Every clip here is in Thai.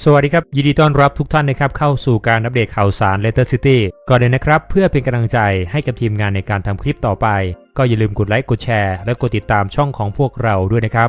สวัสดีครับ ยินดีต้อนรับทุกท่านนะครับเข้าสู่การอัปเดตข่าวสาร Letter City ก่อนเลยนะครับ เพื่อเป็นกำลังใจให้กับทีมงานในการทำคลิปต่อไป ก็อย่าลืมกดไลค์กดแชร์และกดติดตามช่องของพวกเราด้วยนะครับ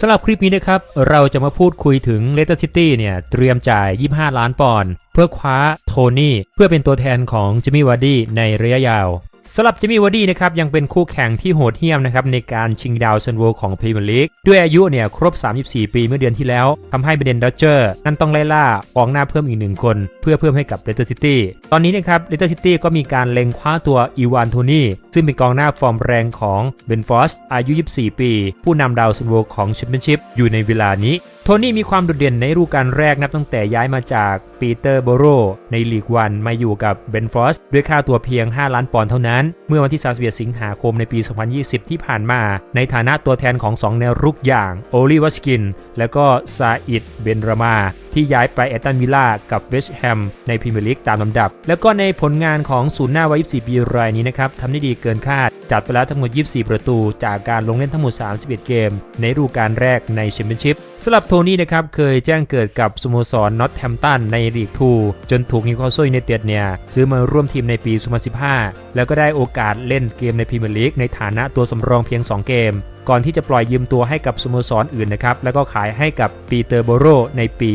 สำหรับคลิปนี้นะครับ เราจะมาพูดคุยถึง Letter City เนี่ยเตรียมจ่าย 25 ล้านปอนด์เพื่อคว้าโทนี่เพื่อเป็นตัวแทนของจิมมี่วาร์ดี้ในระยะยาว สำหรับจิมมี่วาร์ดี้นะครับยังเป็นคู่แข่งที่โหดเหี้ยมนะครับในการชิงดาวซันโวของพรีเมียร์ลีกด้วยอายุเนี่ยครบ 34 ปีเมื่อเดือนที่แล้วทำให้เบรนดอเจอร์นั่นต้องไล่ล่ากองหน้าเพิ่มอีกหนึ่งคน เพื่อเพิ่มให้กับเลสเตอร์ซิตี้ตอนนี้นะครับเลสเตอร์ซิตี้ก็มีการเล็งคว้าตัวอีวานโทนี่ซึ่งเป็นกองหน้าฟอร์มแรงของเบนฟอสอายุ 24 ปี ผู้นำดาวซันโวของแชมเปี้ยนชิพอยู่ในเวลานี้ โทนี่มีความโดดเด่นในฤดูกาลแรกนับตั้งแต่ย้ายมาจากปีเตอร์โบโรในลีกวันมาอยู่กับเบนฟอสด้วยค่าตัวเพียง 5 ล้านปอนด์เท่านั้น เมื่อวันที่31สิงหาคมในปี 2020 ที่ผ่านมา ในฐานะตัวแทนของ 2 แนวรุกอย่างโอลิวัชกิน และก็ซาอิดเบนรามา ที่ย้ายไปแอตตันวิลล่ากับเวสต์แฮมในพรีเมียร์ลีกตามลำดับ แล้วก็ในผลงานของศูนย์หน้าวัย24ปีรายนี้นะครับทำได้ดีเกินคาดจัดไปแล้วทั้งหมด 24 ประตู จากการลงเล่นทั้งหมด 31 เกม ในฤดูกาลแรกในแชมเปี้ยนชิพสำหรับโทนี่นะครับเคยแจ้งเกิดกับสโมสรนอตแฮมตันในลีก2จนถูกนิวคาสเซิลยูไนเต็ดเนี่ยซื้อมาร่วมทีมในปี 2015 แล้วก็ได้โอกาสเล่นเกมในพรีเมียร์ลีกในฐานะตัวสำรองเพียง 2 เกมก่อนที่จะปล่อยยืมตัวให้กับสโมสรอื่นนะครับ แล้วก็ขายให้กับปีเตอร์โบโรในปี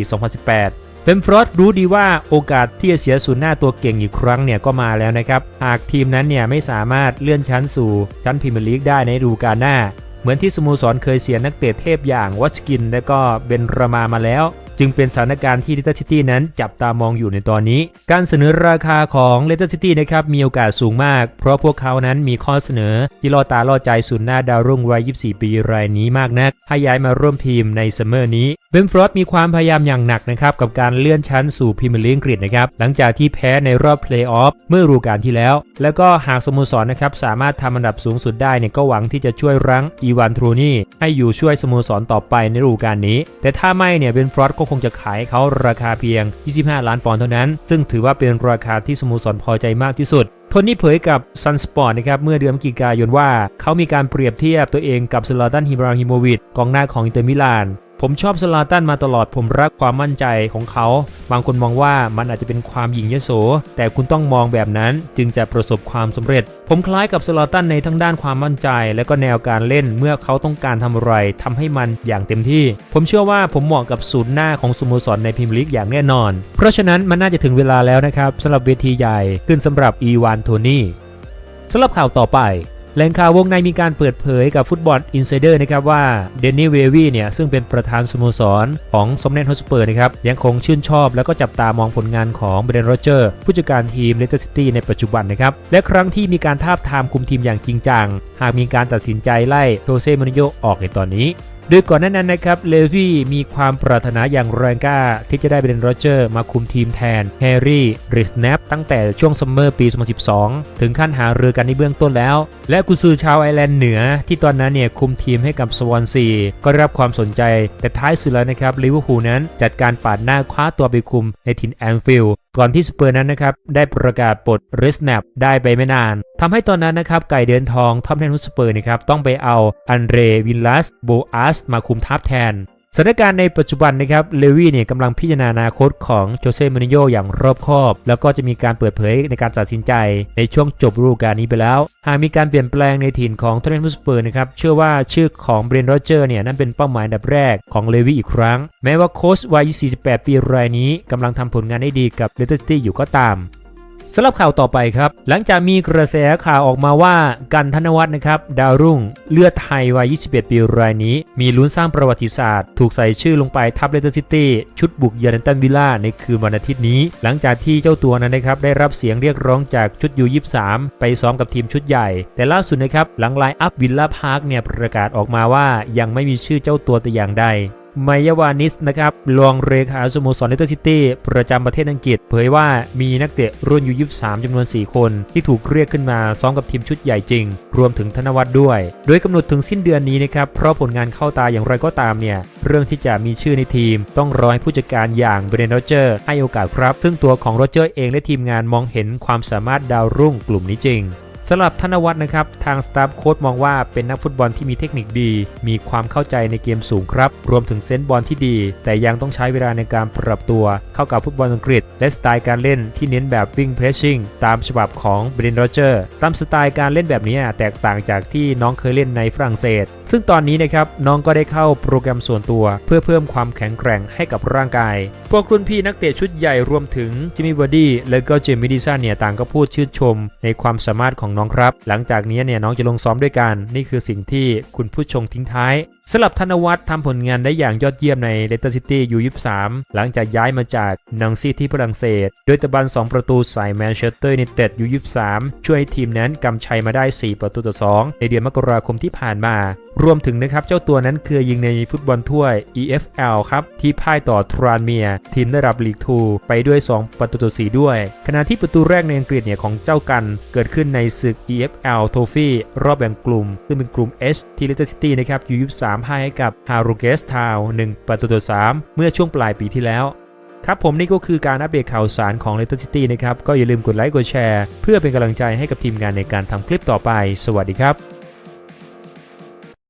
2018 เบนฟรอสรู้ดีว่าโอกาสที่จะเสียศูนย์หน้าตัวเก่งอีกครั้งเนี่ยก็มาแล้วนะครับหากทีมนั้นเนี่ยไม่สามารถเลื่อนชั้นสู่ชั้นพรีเมียร์ลีกได้ในฤดูกาลหน้า เหมือนที่สโมสรเคยเสียนักเตะเทพอย่างวัชกิน และก็เบนรามามาแล้ว จึงเป็นสถานการณ์ที่เลสเตอร์ซิตี้นั้นจับตามองอยู่ในตอนนี้ การเสนอราคาของเลสเตอร์ซิตี้นะครับมีโอกาสสูงมาก เพราะพวกเขานั้นมีข้อเสนอที่ล่อตาล่อใจศูนย์หน้าดาวรุ่งวัย 24 ปีรายนี้มากนักให้ย้ายมาร่วมทีมในซัมเมอร์นี้ เบนฟรอสมีความพยายามอย่างหนักนะครับกับการเลื่อนชั้นสู่พรีเมียร์ลีกอังกฤษนะครับหลังจากที่แพ้ในรอบเพลย์ออฟเมื่อฤดูกาลที่แล้ว แล้วก็หากสโมสรนนะครับสามารถทำอันดับสูงสุดได้เนี่ยก็หวังที่จะช่วยรั้งอีวานทรูนี่ให้อยู่ช่วยสโมสรต่อไปในฤดูกาลนี้ แต่ถ้าไม่เนี่ยเบนฟรอสก็คงจะขายเขาราคาเพียง 25 ล้านปอนด์เท่านั้น ซึ่งถือว่าเป็นราคาที่สโมสรพอใจมากที่สุดโทนี่เผยกับซันสปอร์ตนะครับเมื่อเดือนพฤศจิกายนว่า เขามีการเปรียบเทียบตัวเองกับซลาตันฮิบราฮิโมวิชกองหน้าของอินเตอร์มิลาน ผมชอบซลาตันมาตลอด ผมรักความมั่นใจของเขา บางคนมองว่ามันอาจจะเป็นความหยิ่งยโส แต่คุณต้องมองแบบนั้นจึงจะประสบความสำเร็จ ผมคล้ายกับซลาตันในทั้งด้านความมั่นใจ และก็แนวการเล่นเมื่อเขาต้องการทำอะไรทำให้มันอย่างเต็มที่ ผมเชื่อว่าผมเหมาะกับศูนย์หน้าของสโมสรในพรีมลีกอย่างแน่นอน เพราะฉะนั้นมันน่าจะถึงเวลาแล้วนะครับสำหรับเวทีใหญ่ขึ้นสำหรับอีวานโทนี่สำหรับข่าวต่อไป แหล่งข่าววงในมีการเปิดเผยกับฟุตบอลอินไซเดอร์นะครับว่าเดนนี่เววีเนี่ยซึ่งเป็นประธานสโมสรของสมเด็จฮอสเปอร์นะครับยังคงชื่นชอบแล้วก็จับตามองผลงานของเบรนโรเจอร์ผู้จัดการทีมเลสเตอร์ซิตี้ในปัจจุบันนะครับและครั้งที่มีการทาบทามคุมทีมอย่างจริงจัง หากมีการตัดสินใจไล่โทเซมูรินโยออกในตอนนี้ โดยก่อนหน้านั้นนะครับเลวี่มีความปรารถนาอย่างแรงกล้าที่จะได้เบรนโรเจอร์มาคุมทีมแทนแฮร์รี่ริสแนปตั้งแต่ช่วงซัมเมอร์ปี 2012 ถึงขั้นหาเรือกันในเบื้องต้นแล้ว และกุซือชาวไอร์แลนด์เหนือ ที่ตอนนั้นเนี่ยคุมทีมให้กับสวอนซีก็ได้รับความสนใจ แต่ท้ายสุดแล้วนะครับลิเวอร์พูลนั้นจัดการปาดหน้าคว้าตัวไปคุมในถิ่นแอนฟิลด์ ก่อนที่สเปอร์นั้นนะครับได้ประกาศปลดริสแนปได้ไปไม่นานทำให้ตอนนั้นนะครับไก่เดินทองทอมแทนฮุสเปอร์นะครับต้องไปเอาอันเดรวินลัสโบอาสมาคุมทัพแทน ถานการณ์ในปัจจุบันนะครับเลวี่เนี่ยกำลังพิจารณาอนาคตของโจเซ่มูรินโญ่อย่างรอบคอบ แล้วก็จะมีการเปิดเผยในการตัดสินใจในช่วงจบฤดูกาลนี้ไปแล้ว หากมีการเปลี่ยนแปลงในถิ่นของเทร์เรนต์สเปอร์นะครับเชื่อว่าชื่อของเบรนโรเจอร์เนี่ยนั่นเป็นเป้าหมายดับแรกของเลวี่อีกครั้ง แม้ว่าโค้ชวัย 48 ปีรายนี้กำลังทำผลงานได้ดีกับเลสเตอร์ซิตี้อยู่ก็ตาม สำหรับข่าวต่อไปครับ หลังจากมีกระแสข่าวออกมาว่ากันธนวัฒน์นะครับ ดาวรุ่งเลือดไทยวัย 21 ปีรายนี้ มีลุ้นสร้างประวัติศาสตร์ ถูกใส่ชื่อลงไปทับเลสเตอร์ซิตี้ชุดบุกเยือนตันวิลล่าในคืนวันอาทิตย์นี้ หลังจากที่เจ้าตัวนั้นนะครับ ได้รับเสียงเรียกร้องจากชุดยู23ไปซ้อมกับทีมชุดใหญ่ แต่ล่าสุดนะครับหลังไลน์อัพวิลล่าพาร์คเนี่ยประกาศออกมาว่ายังไม่มีชื่อเจ้าตัวแต่อย่างใด ไมยาวานิสนะครับรองเลขาสโมสรเลสเตอร์ซิตี้ประจำประเทศอังกฤษ เผยว่ามีนักเตะรุ่นยู23จำนวน 4 คน ที่ถูกเรียกขึ้นมาซ้อมกับทีมชุดใหญ่จริง รวมถึงธนวัฒน์ด้วย โดยกำหนดถึงสิ้นเดือนนี้นะครับ เพราะผลงานเข้าตาอย่างไรก็ตามเนี่ย เรื่องที่จะมีชื่อในทีม ต้องรอให้ผู้จัดการอย่างเบรนโรเจอร์ให้โอกาสครับ ซึ่งตัวของโรเจอร์เองและทีมงานมองเห็นความสามารถดาวรุ่งกลุ่มนี้จริง สำหรับธนวัฒน์นะครับ ทางสตาฟโค้ดมองว่าเป็นนักฟุตบอลที่มีเทคนิคดี มีความเข้าใจในเกมสูงครับ รวมถึงเซนส์บอลที่ดี แต่ยังต้องใช้เวลาในการปรับตัว เข้ากับฟุตบอลอังกฤษ และสไตล์การเล่นที่เน้นแบบวิ่งเพรสชิ่งตามฉบับของเบรนโรเจอร์ตามสไตล์การเล่นแบบนี้แตกต่างจากที่น้องเคยเล่นในฝรั่งเศส ซึ่งตอนนี้นะครับน้องก็ได้เข้าโปรแกรมส่วนตัว เพื่อเพิ่มความแข็งแกร่งให้กับร่างกาย พวกรุ่นพี่นักเตะชุดใหญ่รวมถึงจิมมี่บอดี้และก็เจมี่ดิสันเนี่ยต่างก็พูดชื่นชม ในความสามารถของน้องครับ หลังจากนี้เนี่ยน้องจะลงซ้อมด้วยกัน นี่คือสิ่งที่คุณผู้ชมทิ้งท้ายสำหรับธนวัฒน์ทำผลงานได้อย่างยอดเยี่ยมในเลสเตอร์ซิตี้ยู23หลังจากย้ายมาจากนังซีที่ฝรั่งเศส โดยตะบัน 2 ประตูใส่แมนเชสเตอร์ยูไนเต็ดยู23ช่วยให้ทีมนั้นกำชัยมาได้ 4 ประตูต่อ 2 ในเดือนมกราคมที่ผ่านมารวมถึงนะครับเจ้าตัวนั้นเคยยิงในฟุตบอลถ้วย EFL ครับ ที่พ่ายต่อทรานเมียทีมระดับลีก2ไปด้วย 2 ประตูต่อ4ด้วย ขณะที่ประตูแรกในอังกฤษเนี่ยของเจ้ากัน เกิดขึ้นในศึก EFL Trophy รอบแบ่งกลุ่ม ซึ่งเป็นกลุ่ม H ที่เลสเตอร์ซิตี้นะครับยู23พ่ายให้กับฮารูเกสทาว1ประตูต่อ3เมื่อช่วงปลายปีที่แล้วครับผมนี่ก็คือการอัปเดตข่าวสารของ Leicester City นะครับ ก็อย่าลืมกดไลค์กดแชร์ เพื่อเป็นกำลังใจให้กับทีมงานในการทำคลิปต่อไป สวัสดีครับ